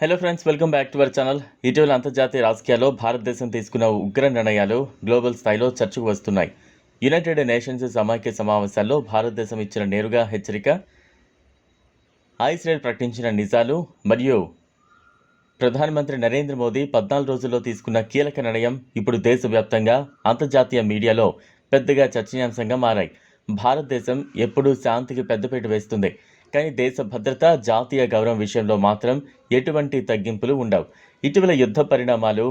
Hello friends welcome back to our channel ఇటీవల అంతర్జాతీయ రాజకీయాల్లో భారతదేశం తీసుకున్న ఉగ్ర నిర్ణయాలు గ్లోబల్ స్థాయిలో చర్చకు వస్తున్నాయి. యునైటెడ్ నేషన్స్ సమాఖ్య సమావేశాల్లో భారతదేశం ఇచ్చిన నేరుగా హెచ్చరిక ఐస్రాయల్ ప్రకటించిన నిజాలు మరియు ప్రధానమంత్రి నరేంద్ర మోదీ పద్నాలుగు రోజుల్లో తీసుకున్న కీలక నిర్ణయం ఇప్పుడు దేశవ్యాప్తంగా అంతర్జాతీయ మీడియాలో పెద్దగా చర్చనీయాంశంగా మారాయి. భారతదేశం ఎప్పుడూ శాంతికి పెద్దపీట వేస్తుంది. కానీ దేశ భద్రత జాతీయ గౌరవం విషయంలో మాత్రం ఎటువంటి తగ్గింపులు ఉండవు. ఇటీవల యుద్ధ పరిణామాలు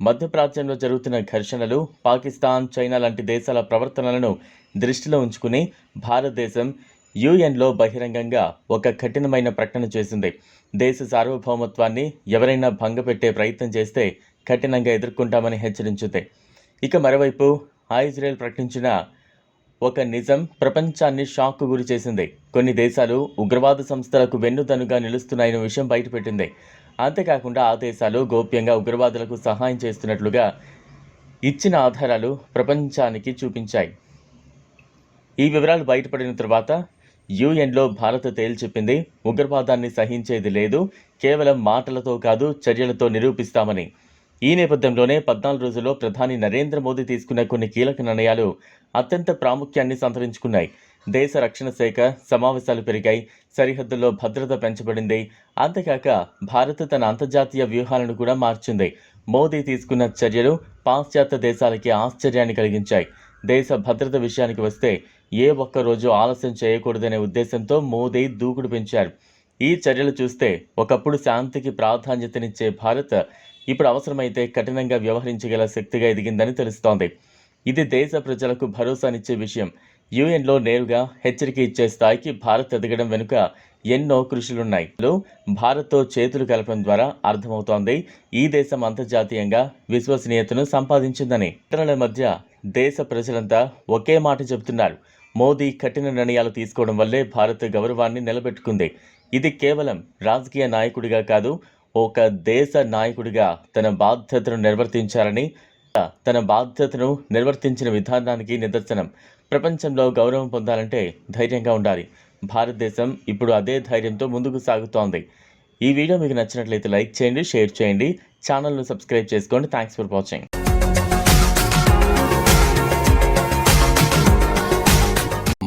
మధ్యప్రాచ్యంలో జరుగుతున్న ఘర్షణలు పాకిస్తాన్ చైనా లాంటి దేశాల ప్రవర్తనలను దృష్టిలో ఉంచుకుని భారతదేశం యుఎన్లో బహిరంగంగా ఒక కఠినమైన ప్రకటన చేసింది. దేశ సార్వభౌమత్వాన్ని ఎవరైనా భంగపెట్టే ప్రయత్నం చేస్తే కఠినంగా ఎదుర్కొంటామని హెచ్చరించింది. ఇక మరోవైపు ఇజ్రాయెల్ ప్రకటించిన ఒక నిజం ప్రపంచాన్ని షాక్కు గురి చేసింది. కొన్ని దేశాలు ఉగ్రవాద సంస్థలకు వెన్నుదనుగా నిలుస్తున్నాయన్న విషయం బయటపెట్టింది. అంతేకాకుండా ఆ దేశాలు గోప్యంగా ఉగ్రవాదులకు సహాయం చేస్తున్నట్లుగా ఇచ్చిన ఆధారాలు ప్రపంచానికి చూపించాయి. ఈ వివరాలు బయటపడిన తర్వాత యుఎన్లో భారత్ తేల్చెప్పింది ఉగ్రవాదాన్ని సహించేది లేదు కేవలం మాటలతో కాదు చర్యలతో నిరూపిస్తామని. ఈ నేపథ్యంలోనే పద్నాలుగు రోజుల్లో ప్రధాని నరేంద్ర మోదీ తీసుకున్న కొన్ని కీలక నిర్ణయాలు అత్యంత ప్రాముఖ్యాన్ని సంతరించుకున్నాయి. దేశ రక్షణ శాఖ సమావేశాలు పెరిగాయి. సరిహద్దుల్లో భద్రత పెంచబడింది. అంతేకాక భారత్ తన అంతర్జాతీయ వ్యూహాలను కూడా మార్చింది. మోదీ తీసుకున్న చర్యలు పాశ్చాత్య దేశాలకి ఆశ్చర్యాన్ని కలిగించాయి. దేశ భద్రత విషయానికి వస్తే ఏ ఒక్క రోజు ఆలస్యం చేయకూడదనే ఉద్దేశంతో మోదీ దూకుడు పెంచారు. ఈ చర్యలు చూస్తే ఒకప్పుడు శాంతికి ప్రాధాన్యతనిచ్చే భారత్ ఇప్పుడు అవసరమైతే కఠినంగా వ్యవహరించగల శక్తిగా ఎదిగిందని తెలుస్తోంది. ఇది దేశ ప్రజలకు భరోసానిచ్చే విషయం. యుఎన్లో నేరుగా హెచ్చరిక ఇచ్చే స్థాయికి భారత్ ఎదగడం వెనుక ఎన్నో కృషులున్నాయి. భారత్తో చేతులు కలపడం ద్వారా అర్థమవుతోంది. ఈ దేశం అంతర్జాతీయంగా విశ్వసనీయతను సంపాదించిందని. ఇతరుల మధ్య దేశ ప్రజలంతా ఒకే మాట చెబుతున్నారు. మోదీ కఠిన నిర్ణయాలు తీసుకోవడం వల్లే భారత్ గౌరవాన్ని నిలబెట్టుకుంది. ఇది కేవలం రాజకీయ నాయకుడిగా కాదు ఒక దేశ నాయకుడిగా తన బాధ్యతను నిర్వర్తించాలని తన బాధ్యతను నిర్వర్తించిన విధానానికి నిదర్శనం. ప్రపంచంలో గౌరవం పొందాలంటే ధైర్యంగా ఉండాలి. భారతదేశం ఇప్పుడు అదే ధైర్యంతో ముందుకు సాగుతోంది. ఈ వీడియో మీకు నచ్చినట్లయితే లైక్ చేయండి షేర్ చేయండి. ఛానల్ను సబ్స్క్రైబ్ చేసుకోండి. Thanks for watching.